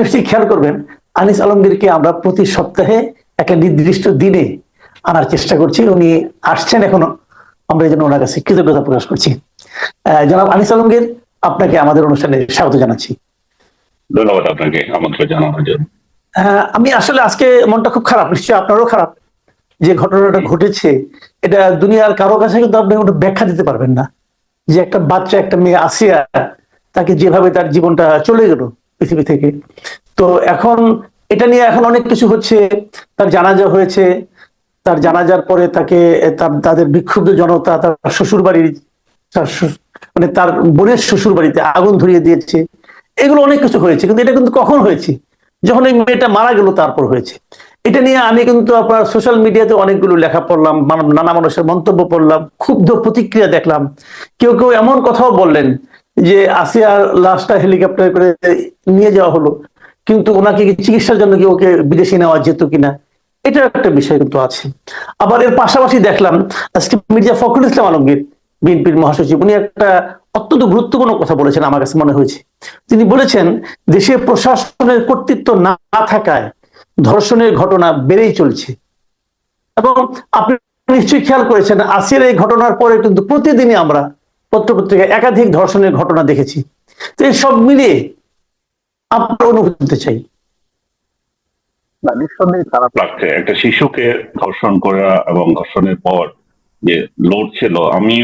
নিশ্চয়ই খেয়াল করবেন আনিস আলমগীরকে আমরা প্রতি সপ্তাহে একটা নির্দিষ্ট দিনে আনার চেষ্টা করছি। উনি আসছেন এখনও। আমরা এই জন্য ওনার কাছে কৃতজ্ঞতা প্রকাশ করছি। জনাব আনিস আলমগীর আপনাকে আমাদের অনুষ্ঠানে স্বাগত জানাচ্ছি। ধন্যবাদ আপনাকে আমন্ত্রণ জানানোর জন্য। আমি আসলে আজকে মনটা খুব খারাপ নিশ্চয়ই আপনারও খারাপ। যে ঘটনাটা ঘটেছে এটা দুনিয়ার কারও কাছে কিন্তু আপনি ওটা ব্যাখ্যা দিতে পারবেন না। যে একটা বাচ্চা একটা মেয়ে আসিয়া তাকে যেভাবে তার জীবনটা চলে গেল পৃথিবী থেকে। তো এখন এটা নিয়ে এখন অনেক কিছু হচ্ছে। তার জানাজা হয়েছে। তার জানাজার পরে তাকে, তার, তাদের বিক্ষুব্ধ জনতা, তার শ্বশুর বাড়ির মানে তার বোনের শ্বশুর বাড়িতে আগুন ধরিয়ে দিয়েছে। এগুলো অনেক কিছু হয়েছে, কিন্তু এটা কিন্তু কখন হয়েছে? যখন এই মেয়েটা মারা গেল, তারপর হয়েছে। এটা নিয়ে আমি কিন্তু আপনার সোশ্যাল মিডিয়াতে অনেকগুলো লেখা পড়লাম, নানা মানুষের মন্তব্য পড়লাম, ক্ষুব্ধ প্রতিক্রিয়া দেখলাম। কেউ কেউ এমন কথাও বললেন যে আসিয়ার লাশটা হেলিকপ্টার করে নিয়ে যাওয়া হলো। কিন্তু ওনাকে চিকিৎসার জন্য কি ওকে বিদেশে নেওয়া যেত কিনা? এটা একটা বিষয় কিন্তু আছে। আবার এর পাশাপাশি দেখলাম, আজকে মির্জা ফখরুল ইসলাম আলমগীর, বিএনপির মহাসচিব, উনি একটা অত্যন্ত গুরুত্বপূর্ণ কথা বলেছেন আমার কাছে মনে হয়েছে। তিনি বলেছেন, দেশে প্রশাসনের কর্তৃত্ব না থাকায় ধর্ষণের ঘটনা বেড়েই চলছে। এবং আপনি নিশ্চয়ই খেয়াল করেছেন, আসিয়ার এই ঘটনার পরে কিন্তু প্রতিদিনই আমরা পত্রপত্রিকায় একাধিক ধর্ষণের ঘটনা দেখেছি। তো সব মিলিয়ে আপনার অনুভূতি চাই। নিঃসন্দেহে খারাপ লাগছে। একটা শিশুকে ধর্ষণ করা এবং ধর্ষণের পর যে লোড ছিল আমি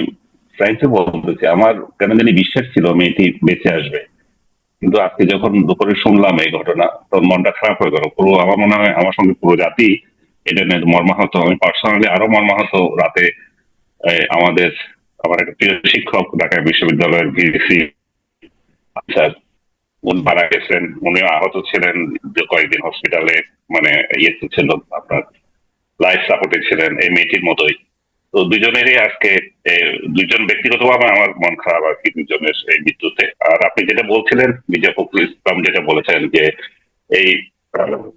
আমার কেন জানি বিশ্বাস ছিল মেয়েটি বেঁচে আসবে। কিন্তু আজকে যখন দুপুরে শুনলাম এই ঘটনা তখন মনটা খারাপ হয়ে গেল। পুরো আমার মনে হয়, আমার সঙ্গে পুরো জাতি এটা নিয়ে মর্মাহত। আমি পার্সোনালি আরও মর্মাহত রাতে আমাদের আমার একটা প্রিয় শিক্ষক ঢাকা বিশ্ববিদ্যালয়ের ভিসি আচ্ছা উনি মারা গেছেন, উনি আহত ছিলেন কয়েকদিন হসপিটালে মানে ইয়েতে ছিল, আপনার লাইফ সাপোর্টে ছিলেন, এই মেয়েটির মতোই। তো দুজনেরই আজকে দুজন ব্যক্তিগতভাবে আমার মন খারাপ আর কি, দুজনের এই মৃত্যুতে। আর আপনি যেটা বলছিলেন, মির্জা ফখরুল ইসলাম যেটা বলেছেন যে, এই,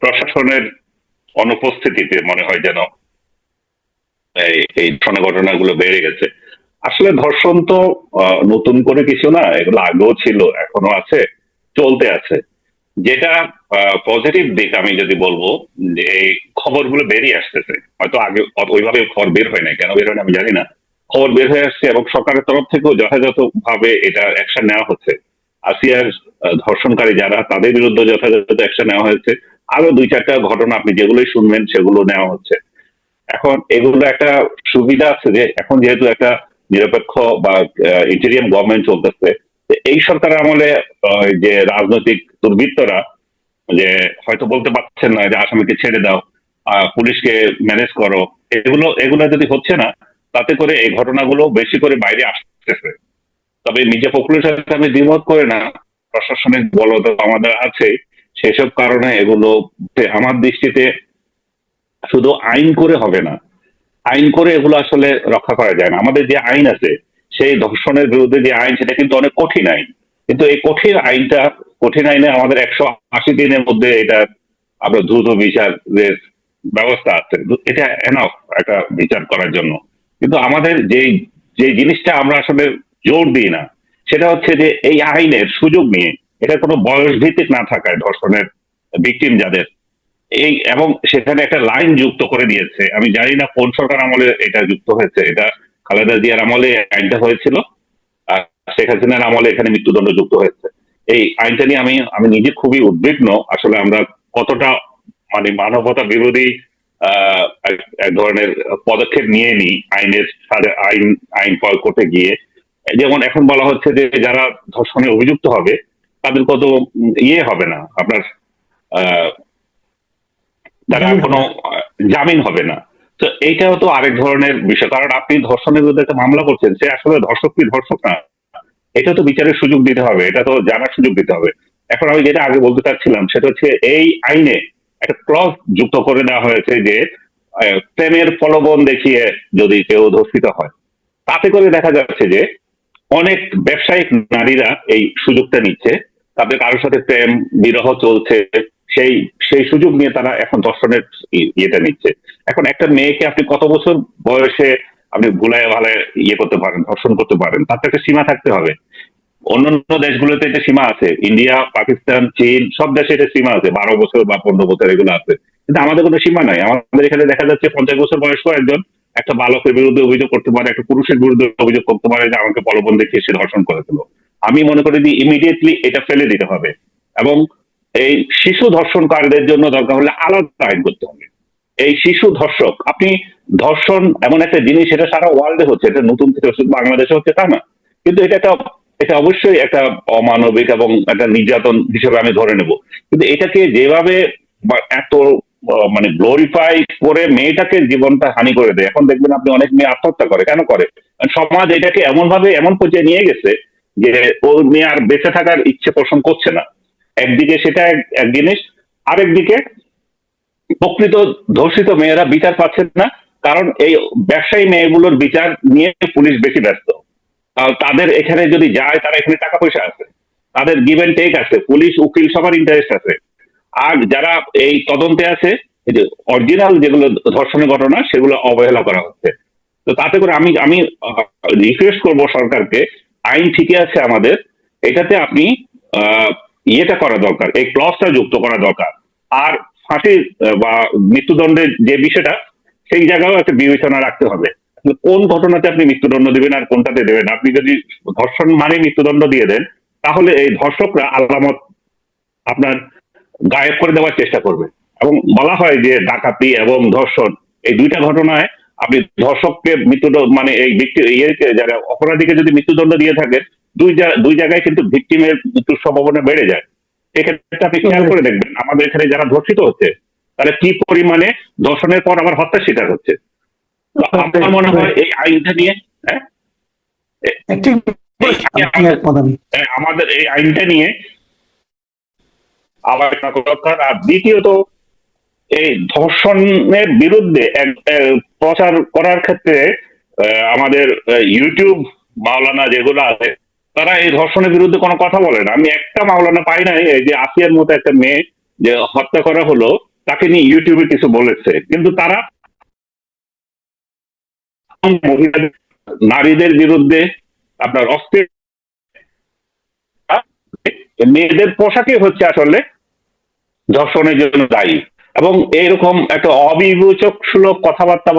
প্রশাসনের অনুপস্থিতিতে মনে হয় যেন এই ঘটনাগুলো বেড়ে গেছে। আসলে ধর্ষণ তো নতুন করে কিছু না, এগুলো আগেও ছিল, এখনও আছে, চলতে আছে। যেটা পজিটিভ দিক আমি যদি বলব, যে এই খবরগুলো বেরিয়ে আসতেছে। হয়তো আগে ওইভাবে খবর বের হয় না কেন বের হয় আমি জানি না। খবর বের হয়ে আসছে এবং সরকারের তরফ থেকেও যথাযথ ভাবে এটা অ্যাকশন নেওয়া হচ্ছে। আসিয়ার ধর্ষণকারী যারা, তাদের বিরুদ্ধে যথাযথ অ্যাকশন নেওয়া হয়েছে। আরও দুই চারটা ঘটনা আপনি যেগুলোই শুনবেন, সেগুলো নেওয়া হচ্ছে। এখন এগুলো একটা সুবিধা আছে যে, এখন যেহেতু একটা নিরপেক্ষ বা ইন্টেরিয়াম গভর্নমেন্ট চলতেছে। এই সরকার আমলে যে রাজনৈতিক দুর্বৃত্তরা, যে হয়তো বলতে পারছেন না যে আসামিকে ছেড়ে দাও পুলিশকে ম্যানেজ করো, এগুলো এগুলো যদি হচ্ছে না, তাতে করে এই ঘটনাগুলো বেশি করে বাইরে আসতেছে। তবে মির্জা ফখরুলের সাথে আমি দ্বিমত করে না, প্রশাসনিক বলতা আমাদের আছে, সেসব কারণে এগুলো আমার দৃষ্টিতে শুধু আইন করে হবে না। আইন করে এগুলো আসলে রক্ষা করা যায় না। আমাদের যে আইন আছে, সেই ধর্ষণের বিরুদ্ধে যে আইন, সেটা কিন্তু অনেক কঠিন আইন। কিন্তু এই কঠিন আইনটা, কঠিন আইনে আমাদের একশো আশি দিনের মধ্যে এটা আমরা দ্রুত বিচারের ব্যবস্থা আছে। এটা এনাফ একটা বিচার করার জন্য। কিন্তু আমাদের যেই যে জিনিসটা আমরা আসলে জোর দিই না, সেটা হচ্ছে যে এই আইনের সুযোগ নিয়ে এটা কোনো বয়স ভিত্তিক না থাকায় ধর্ষণের ভিকটিম যাদের এই এবং সেখানে একটা লাইন যুক্ত করে দিয়েছে। আমি জানি না কোন সরকার আমলে এটা যুক্ত হয়েছে। এটা খালেদা জিয়ার আমলে আইনটা হয়েছিল আর শেখ হাসিনার আমলে এখানে মৃত্যুদণ্ড যুক্ত হয়েছে। এই আইনটা নিয়ে আমি আমি নিজে খুবই উদ্বিগ্ন। আসলে আমরা কতটা মানে মানবতা বিরোধী এক ধরনের পদক্ষেপ নিয়ে নি আইনের আইন আইন প্রয়োগ করতে গিয়ে। যেমন এখন বলা হচ্ছে যে যারা ধর্ষণে অভিযুক্ত হবে, তাদের কত ইয়ে হবে না। আপনার তারা কোনো জামিন হবে না। তো এইটাও তো আরেক ধরনের বিষয়। কারণ আপনি ধর্ষণের বিরুদ্ধে একটা মামলা করছেন সে আসলে ধর্ষক কি ধর্ষক না? এটা তো বিচারের সুযোগ দিতে হবে এটা তো জানার সুযোগ দিতে হবে। এখন আমি যেটা আগে বলতে চাচ্ছিলাম সেটা হচ্ছে এই আইনে একটা ক্লজ যুক্ত করে দেওয়া হয়েছে যে প্রেমের প্রলোভন দেখিয়ে যদি কেউ ধর্ষিত হয়। তাতে করে দেখা যাচ্ছে যে অনেক ব্যবসায়িক নারীরা এই সুযোগটা নিচ্ছে। তাদের কারোর সাথে প্রেম বিরহ চলছে সেই সেই সুযোগ নিয়ে তারা এখন দর্শনের ইয়েটা নিচ্ছে। এখন একটা মেয়েকে আপনি কত বছর বয়সে আপনি ভুলায় ভালে ইয়ে করতে পারেন, ধর্ষণ করতে পারেন, তার তো একটা সীমা থাকতে হবে। অন্যান্য দেশগুলোতে এটা সীমা আছে, ইন্ডিয়া, পাকিস্তান, চীন, সব দেশে এটা সীমা আছে, বারো বছর বা পনেরো বছর এগুলো আছে। কিন্তু আমাদের কোনো সীমা নাই। আমাদের এখানে দেখা যাচ্ছে পঞ্চাশ বছর বয়স্ক একজন, একটা বালকের বিরুদ্ধে অভিযোগ করতে পারে, একটা পুরুষের বিরুদ্ধে অভিযোগ করতে পারে যে আমাকে প্রলোভন দেখিয়ে সে ধর্ষণ করেছিল। আমি মনে করি যে ইমিডিয়েটলি এটা ফেলে দিতে হবে। এবং এই শিশু ধর্ষণকারীদের জন্য দরকার হলে আলাদা আইন করতে হবে। এই শিশু ধর্ষক, আপনি ধর্ষণ এমন একটা জিনিস, এটা সারা ওয়ার্ল্ডে হচ্ছে, এটা নতুন থেকে বাংলাদেশে হচ্ছে তা না। কিন্তু এটা একটা, এটা অবশ্যই একটা অমানবিক এবং একটা নির্যাতন হিসেবে আমি ধরে নেব। কিন্তু এটাকে যেভাবে এত মানে গ্লোরিফাই করে মেয়েটাকে জীবনটা হানি করে দেয়, এখন দেখবেন আপনি অনেক মেয়ে আত্মহত্যা করে। কেন করে? সমাজ এটাকে এমন ভাবে এমন পর্যায়ে নিয়ে গেছে যে ওর মেয়ে আর বেঁচে থাকার ইচ্ছে পোষণ করছে না। একদিকে সেটা এক- জিনিস আরেকদিকে প্রকৃত ধর্ষিত মেয়েরা বিচার পাচ্ছেন না, কারণ এই ব্যবসায়ী মেয়েগুলোর বিচার নিয়ে পুলিশ বেশি ব্যস্ত। তাদের এখানে যদি যায়, তারা এখানে টাকা পয়সা আছে। তাদের গিভ এন্ড টেক আছে, পুলিশ, উকিল, সবার ইন্টারেস্ট আছে। আর যারা এই তদন্তে আছে অরিজিনাল যেগুলো ধর্ষণের ঘটনা, সেগুলো অবহেলা করা হচ্ছে। তো তাতে করে আমি আমি রিকোয়েস্ট করব সরকারকে, আইন ঠিকই আছে আমাদের, এটাতে আপনি ইয়েটা করা দরকার, এই ক্লসটা যুক্ত করা দরকার। আর ফাঁসি বা মৃত্যুদণ্ডের যে বিষয়টা, সেই জায়গাও একটা বিবেচনা রাখতে হবে। কোন ঘটনাতে আপনি মৃত্যুদণ্ড দিবেন আর কোনটাতে দেবেন আপনি যদি ধর্ষণ মানে মৃত্যুদণ্ড দিয়ে দেন, তাহলে এই ধর্ষকরা আলামত আপনার গায়েব করে দেওয়ার চেষ্টা করবে। এবং বলা হয় যে ডাকাতি এবং ধর্ষণ, এই দুইটা ঘটনায় আপনি ধর্ষককে মৃত্যুদণ্ড মানে এই ব্যক্তি ইয়েকে, যারা অপরাধীকে যদি মৃত্যুদণ্ড দিয়ে থাকেন দুই দুই জায়গায় কিন্তু ভিকটিমের মৃত্যুর সম্ভাবনা বেড়ে যায়। এক্ষেত্রে আপনি খেয়াল করে দেখবেন আমাদের এখানে যারা ধর্ষিত হচ্ছে তারা কি পরিমাণে ধর্ষণের পর আবার হত্যার শিকার হচ্ছে? আমার মনে হয় এই আইনটা নিয়ে হ্যাঁ। হ্যাঁ, আমাদের এই আইনটা নিয়ে আবার দরকার। আর দ্বিতীয়ত এই ধর্ষণের বিরুদ্ধে প্রচার করার ক্ষেত্রে আমাদের ইউটিউব মাওলানা যেগুলো আছে তারা এই ধর্ষণের বিরুদ্ধে কোনো কথা বলে না। আমি একটা মাওলানা পাই নাই, এই যে আসিয়ার মতো একটা মেয়ে যে হত্যা করা হলো, তাকে নিয়ে ইউটিউবে কিছু বলেছে। কিন্তু তারা নারীদের বিরুদ্ধে আপনার অস্থির মেয়েদের পোশাকই হচ্ছে আসলে ধর্ষণের জন্য দায়ী। এবং এরকম একটা অবিবেচক সুলভ কথাবার্তা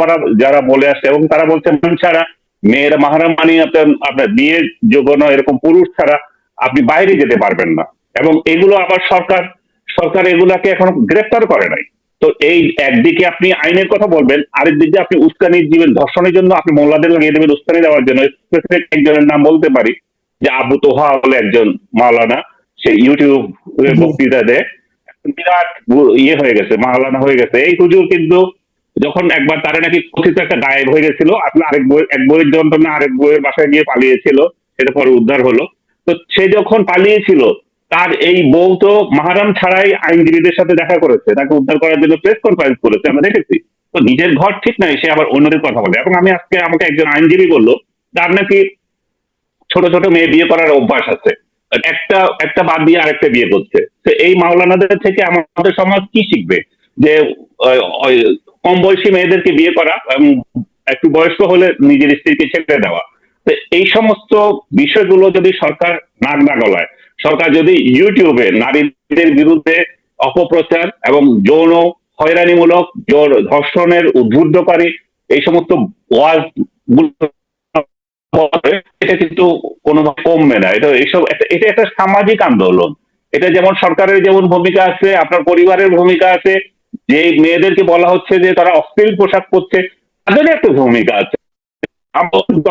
যারা বলে আসছে, এবং তারা বলছে মান ছাড়া মেয়েরা মাহারাম মানি আপনার আপনার বিয়ের যোগ্য নয় এরকম পুরুষ ছাড়া আপনি বাইরে যেতে পারবেন না। এবং এগুলো আবার সরকার সরকার এগুলাকে এখন গ্রেপ্তার করে নাই। তো এই একদিকে আপনি আইনের কথা বলবেন আরেক দিকে আপনি উস্কানি দিবেন ধর্ষণের জন্য আপনি মোল্লাদের লাগিয়ে দেবেন উস্কানি দেওয়ার জন্য। Specific একজনের নাম বলতে পারি যে আবু তোহা হলো একজন মাওলানা সে ইউটিউব বক্তৃতা দেয়। বিরাট ইয়ে হয়ে গেছে মাওলানা হয়ে গেছে। এই হুজুর কিন্তু যখন একবার তারা নাকি কথিত একটা গায়েব হয়ে গেছিল, আপনি আরেক বই, এক বইয়ের যন্ত্রণা আরেক বইয়ের বাসায় গিয়ে পালিয়েছিল, সেটা পরে উদ্ধার হলো। তো সে যখন পালিয়েছিল, তার এই বউ তো মাহারাম ছাড়াই আইনজীবীদের সাথে দেখা করেছে, তাকে উদ্ধার করার জন্য প্রেস কনফারেন্স করেছে, আমরা দেখেছি। তো নিজের ঘর ঠিক নাই, সে আবার অন্যদের কথা বলে। এবং আমি আজকে আমাকে একজন আইনজীবী বলল, তার নাকি ছোট ছোট মেয়ে বিয়ে করার অভ্যাস আছে। একটা একটা বাদ দিয়ে আরেকটা বিয়ে করছে। তো এই মাওলানাদের থেকে আমাদের সমাজ কি শিখবে? যে কম বয়সী মেয়েদেরকে বিয়ে করা এবং একটু বয়স্ক হলে নিজের স্ত্রীকে ছেড়ে দেওয়া। তো এই সমস্ত বিষয়গুলো যদি সরকার নাক না গলায়, সরকার যদি ইউটিউবে নারীদের বিরুদ্ধে অপপ্রচার এবং যৌন হয়রানিমূলক, জোর ধর্ষণের উদ্বুদ্ধকারী এই সমস্ত ওয়াজ এটা কিন্তু কোনোভাবে কমবে না। এটা এইসব এটা একটা সামাজিক আন্দোলন। এটা যেমন সরকারের যেমন ভূমিকা আছে, আপনার পরিবারের ভূমিকা আছে যে মেয়েদেরকে বলা হচ্ছে যে তারা অশ্লীল পোশাক পরছে তাদের একটা ভূমিকা আছে।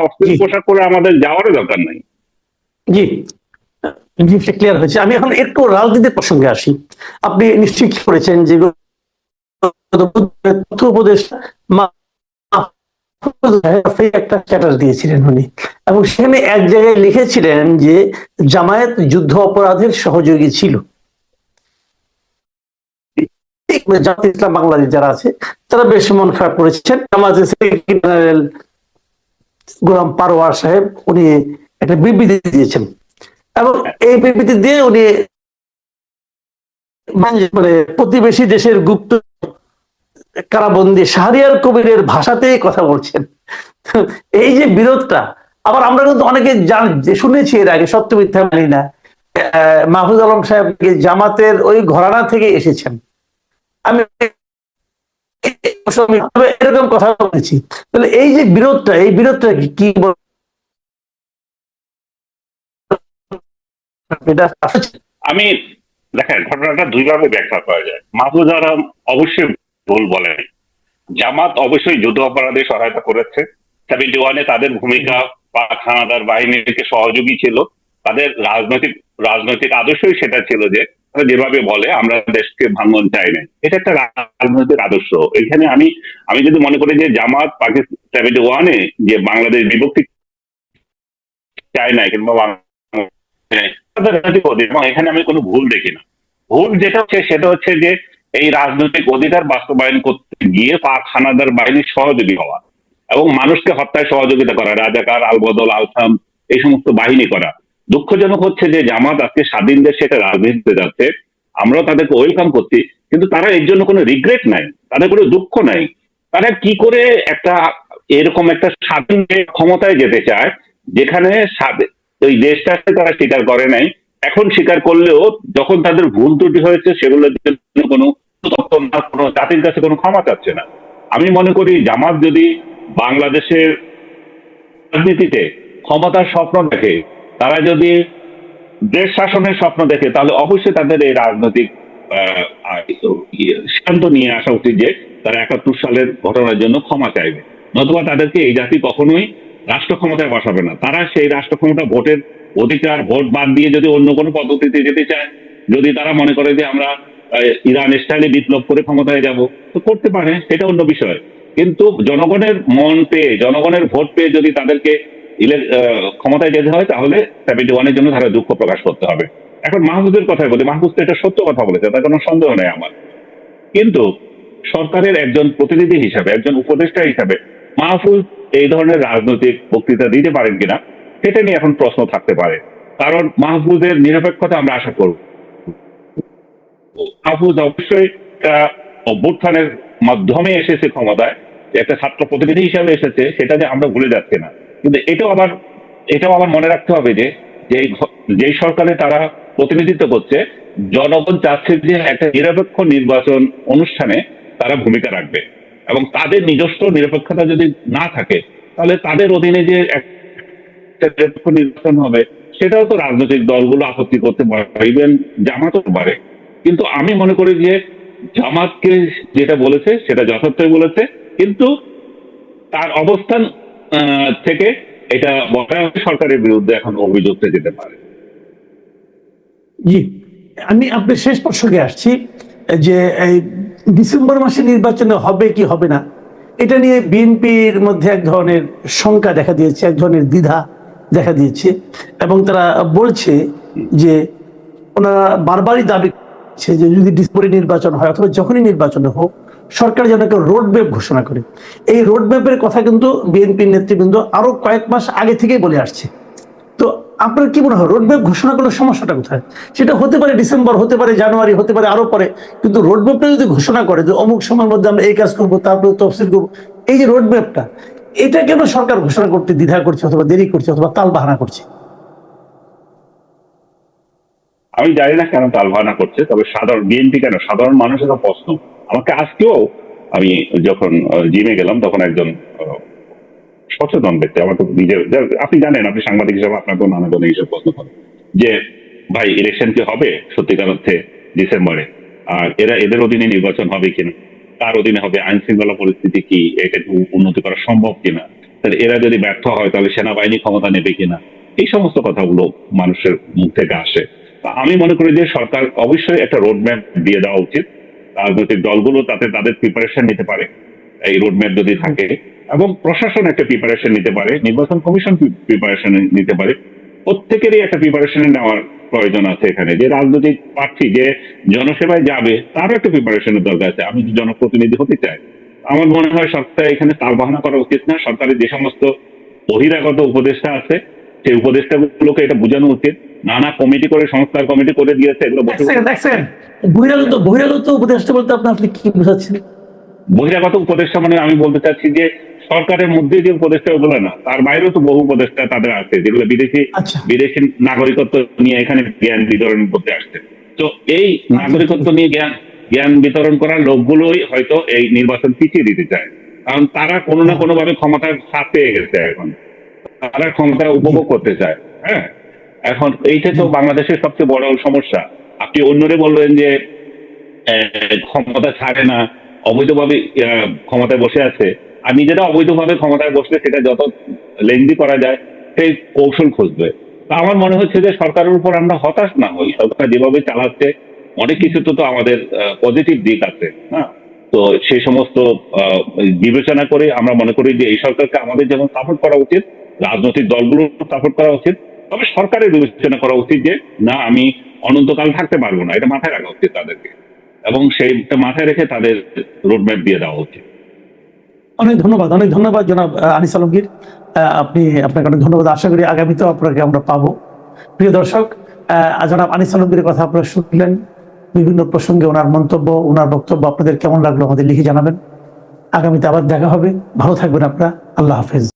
অশ্লীল পোশাক পরে আমাদের যাওয়ারও দরকার নাই। জি। জিনিসটা ক্লিয়ার হয়েছে। আমি এখন একটু রাজনীতির প্রসঙ্গে আসি। আপনি নিশ্চয়ই কি করেছেন যে তথ্য উপদেশ একটা স্ট্যাটাস দিয়েছিলেন উনি। এবং সেখানে এক জায়গায় লিখেছিলেন যে জামায়াত যুদ্ধ অপরাধের সহযোগী ছিল। জামাত ইসলাম বাংলাদেশ যারা আছে, তারা বেশ মন খারাপ করেছেন। আমাদের জেনারেল গোলাম পারোয়ার সাহেব, উনি একটা বিবৃতি দিয়েছেন। এবং এই বিবৃতি দিয়ে উনি মানে প্রতিবেশী দেশের গুপ্ত কারাবন্দি শাহরিয়ার কবিরের ভাষাতেই কথা বলছেন। এই যে বিরোধটা, আবার আমরা কিন্তু অনেকে জান শুনেছি এর আগে, সত্য মিথ্যা মানি না। মাহফুজ আলম সাহেব জামাতের ওই ঘরানা থেকে এসেছেন। আমি এরকম কথা বলেছি। তাহলে এই যে বিরোধটা, এই বিরোধটা কি আমি, দেখেন, ঘটনাটা দুইভাবে ব্যাখ্যা করা যায়। মাহফুজ আলম অবশ্যই ভুল বলেন। জামাত অবশ্যই যুদ্ধ অপরাধে সহায়তা করেছে। সেভেন্টি ওয়ানে তাদের ভূমিকা, পাক হানাদার বাহিনীকে সহযোগী ছিল। তাদের রাজনৈতিক রাজনৈতিক আদর্শই সেটা ছিল যে যেভাবে বলে, আমরা দেশকে ভাঙন চাই না। এটা একটা রাজনৈতিক আদর্শ। এখানে আমি আমি যদি মনে করি যে জামাত পাকিস্তান সেভেন্টি ওয়ানে যে বাংলাদেশ বিভক্তি চায় না কিংবা এখানে আমি কোনো ভুল দেখি না। ভুল যেটা হচ্ছে, সেটা হচ্ছে যে এই রাজনৈতিক অধিকার বাস্তবায়ন করতে গিয়ে পাক হানাদার বাহিনীর সহযোগী হওয়া এবং মানুষকে হত্যায় সহযোগিতা করা, রাজাকার, আলবদল, আলসাম, এই সমস্ত বাহিনী করা। দুঃখজনক হচ্ছে যে জামাত আজকে স্বাধীন দেশে একটা রাজনীতিতে যাচ্ছে। আমরাও তাদেরকে ওয়েলকাম করছি, কিন্তু তারা এর জন্য কোনো রিগ্রেট নাই, তাদের কোনো দুঃখ নাই। তারা কি করে একটা এরকম একটা স্বাধীন ক্ষমতায় যেতে চায়, যেখানে ওই দেশটাকে তারা স্বীকার করে নাই, এখন স্বীকার করলেও যখন তাদের ভুল ত্রুটি হয়েছে, সেগুলোর জন্য কোনো কোনো জাতির কাছে কোনো ক্ষমা চাচ্ছে না। আমি মনে করি জামাত যদি বাংলাদেশের রাজনীতিতে ক্ষমতার স্বপ্ন দেখে তারা যদি দেশ শাসনের স্বপ্ন দেখে তাহলে অবশ্যই তাদের এই রাজনৈতিক আহ, ইয়ে, সিদ্ধান্ত নিয়ে আসা উচিত যে তারা একাত্তর সালের ঘটনার জন্য ক্ষমা চাইবে। নতুবা তাদেরকে এই জাতি কখনোই রাষ্ট্র ক্ষমতায় বসাবে না। তারা সেই রাষ্ট্র ক্ষমতা ভোটের অধিকার ভোট বাদ দিয়ে যদি অন্য কোনো পদ্ধতিতে যেতে চায় যদি তারা মনে করে যে আমরা ইরান স্টাইলে বিপ্লব করে ক্ষমতায় যাব তো করতে পারে সেটা অন্য বিষয়। কিন্তু জনগণের মন পেয়ে জনগণের ভোট পেয়ে যদি তাদেরকে ক্ষমতায় যেতে হয়, তাহলে সেভেন্টি ওয়ানের জন্য তারা দুঃখ প্রকাশ করতে হবে। এখন মাহফুজের কথাই বলি, মাহফুজ তো এটা সত্য কথা বলেছে, তার কোনো সন্দেহ নেই আমার। কিন্তু সরকারের একজন প্রতিনিধি হিসাবে, একজন উপদেষ্টা হিসাবে মাহফুজ এই ধরনের রাজনৈতিক বক্তৃতা দিতে পারেন কিনা, সেটা নিয়ে এখন প্রশ্ন থাকতে পারে। কারণ মাহফুজের নিরপেক্ষতা আমরা আশা করব। মাহফুজ অবশ্যই অভ্যুত্থানের মাধ্যমে এসেছে ক্ষমতায় একটা ছাত্র প্রতিনিধি হিসাবে এসেছে, সেটা যে আমরা ভুলে যাচ্ছি না। কিন্তু এটাও আবার এটাও আবার মনে রাখতে হবে যে যেই সরকারে তারা প্রতিনিধিত্ব করছে, জনগণ চাচ্ছে যে একটা নিরপেক্ষ নির্বাচন অনুষ্ঠানে তারা ভূমিকা রাখবে। এবং তাদের নিজস্ব নিরপেক্ষতা যদি না থাকে, তাহলে তাদের অধীনে যে একটা নিরপেক্ষ নির্বাচন হবে, সেটাও তো রাজনৈতিক দলগুলো আপত্তি করতে পারে। ইভেন জামাতও পারে। কিন্তু আমি মনে করি যে, জামাতকে যেটা বলেছে, সেটা যথার্থই বলেছে। কিন্তু তার অবস্থান থেকে এটা বলা সরকারের বিরুদ্ধে এখন অভিযোগ যেতে পারে। জি, আমি আপনার শেষ প্রসঙ্গে আসছি, যে এই ডিসেম্বর মাসে নির্বাচনে হবে কি হবে না, এটা নিয়ে বিএনপির মধ্যে এক ধরনের শঙ্কা দেখা দিয়েছে, এক ধরনের দ্বিধা দেখা দিয়েছে, এবং তারা বলছে যে ওনারা বারবারই দাবি করছে যে যদি ডিসেম্বরে নির্বাচন হয়, অথবা যখনই নির্বাচন হোক সরকার যেন একটা রোড ম্যাপ ঘোষণা করে। এই রোড ম্যাপের কথা কিন্তু বিএনপির নেতৃবৃন্দ আরও কয়েক মাস আগে থেকেই বলে আসছে। তো আপনার কি মনে হয় রোডম্যাপ ঘোষণা করলে সমস্যাটা কোথায়? সেটা হতে পারে ডিসেম্বর, হতে পারে জানুয়ারি, হতে পারে আরও পরে। কিন্তু রোডম্যাপটা যদি ঘোষণা করে যে অমুক সময়ের মধ্যে আমরা এই কাজ করব, তারপরে তফসিল করব, এই যে রোডম্যাপটা এটা কেন সরকার ঘোষণা করতে দ্বিধা করছে অথবা দেরি করছে অথবা তাল বাহানা করছে? আমি জানি না কেন তালভানা করছে, তবে সাধারণ বিএনপি কেন? সাধারণ মানুষের প্রশ্ন। আমাকে আজকেও আমি যখন জিমে গেলাম, তখন একজন সচেতন ব্যক্তি, আমার তো নিজের আপনি জানেন, আপনি সাংবাদিক হিসাবে আপনাকে নানা জনের হিসেবে প্রশ্ন করেন, যে, ভাই ইলেকশন কি হবে? সত্যিকার অর্থে ডিসেম্বরে আর এরা, এদের অধীনে নির্বাচন হবে কিনা? তার অধীনে হবে আইন শৃঙ্খলা পরিস্থিতি কি? এটা উন্নতি করা সম্ভব কিনা? তাহলে এরা যদি ব্যর্থ হয়, তাহলে সেনাবাহিনী ক্ষমতা নেবে কিনা? এই সমস্ত কথাগুলো মানুষের মুখ থেকে আসে। তা আমি মনে করি যে সরকার অবশ্যই একটা রোডম্যাপ দিয়ে দেওয়া উচিত। রাজনৈতিক দলগুলো তাতে তাদের প্রিপারেশন নিতে পারে, এই রোডম্যাপ যদি থাকে। এবং প্রশাসন একটা প্রিপারেশন নিতে পারে, নির্বাচন কমিশন প্রিপারেশন নিতে পারে। প্রত্যেকেরই একটা প্রিপারেশন নেওয়ার প্রয়োজন আছে এখানে। যে রাজনৈতিক প্রার্থী যে জনসেবায় যাবে, তারও একটা প্রিপারেশনের দরকার আছে। আমি জনপ্রতিনিধি হতে চাই। আমার মনে হয় সরকার এখানে তাল বাহানা করা উচিত না। সরকারের যে সমস্ত বহিরাগত উপদেষ্টা আছে সেই উপদেষ্টাগুলোকে এটা বোঝানো উচিত। নানা কমিটি করে সংস্কার কমিটি করে দিয়েছে এগুলো বহিরাগত বহিরাগত উপদেষ্টা বলতে আপনি আপনি কি বোঝাচ্ছেন? বহিরাগত উপদেষ্টা মানে আমি বলতে চাচ্ছি যে সরকারের মধ্যে যে উপদেষ্টা ওগুলো না তার বাইরেও তো বহু উপদেষ্টা তাদের আছে যেগুলো বিদেশি আচ্ছা। বিদেশি নাগরিকত্ব নিয়ে এখানে জ্ঞান বিতরণ করতে আসছে। তো এই নাগরিকত্ব নিয়ে জ্ঞান জ্ঞান বিতরণ করার লোকগুলোই হয়তো এই নির্বাচন পিছিয়ে দিতে চায়। কারণ তারা কোনো না কোনো ভাবে ক্ষমতার ছাপ পেয়ে গেছে এখন। তারা ক্ষমতা উপভোগ করতে চায় হ্যাঁ? এখন এইটা তো বাংলাদেশের সবচেয়ে বড় সমস্যা। আপনি অন্যরে বললেন যে ক্ষমতা ছাড়ে না অবৈধভাবে ক্ষমতায় বসে আছে। আর নিজেরা অবৈধভাবে ক্ষমতায় বসলে সেটা যত লেন্দি করা যায় সেই কৌশল খুঁজবে। তো আমার মনে হচ্ছে যে সরকারের উপর আমরা হতাশ না হই। সরকার যেভাবে চালাচ্ছে অনেক কিছু তো তো আমাদের পজিটিভ দিক আছে হ্যাঁ তো সেই সমস্ত আহ, বিবেচনা করে আমরা মনে করি যে এই সরকারকে আমাদের যেমন সাপোর্ট করা উচিত রাজনৈতিক দলগুলো সাপোর্ট করা উচিত, তবে সরকারের বিবেচনা করা উচিত যে, না, আমি অনন্তকাল থাকতে পারব না। এটা মাথায় রাখা উচিত তাদেরকে। এবং সেইটা মাথায় রেখে তাদের রোডম্যাপ দিয়ে দেওয়া উচিত। অনেক ধন্যবাদ অনেক ধন্যবাদ জনাব আনিস আলমগীর। আপনি আপনাকে অনেক ধন্যবাদ। আশা করি আগামীতেও আপনাকে আমরা পাবো। প্রিয় দর্শক জনাব আনিস আলমগীরের কথা আপনারা শুনলেন। বিভিন্ন প্রসঙ্গে ওনার মন্তব্য, ওনার বক্তব্য আপনাদের কেমন লাগল আমাদের লিখে জানাবেন। আগামীতে আবার দেখা হবে। ভালো থাকবেন আপনারা। আল্লাহ হাফেজ।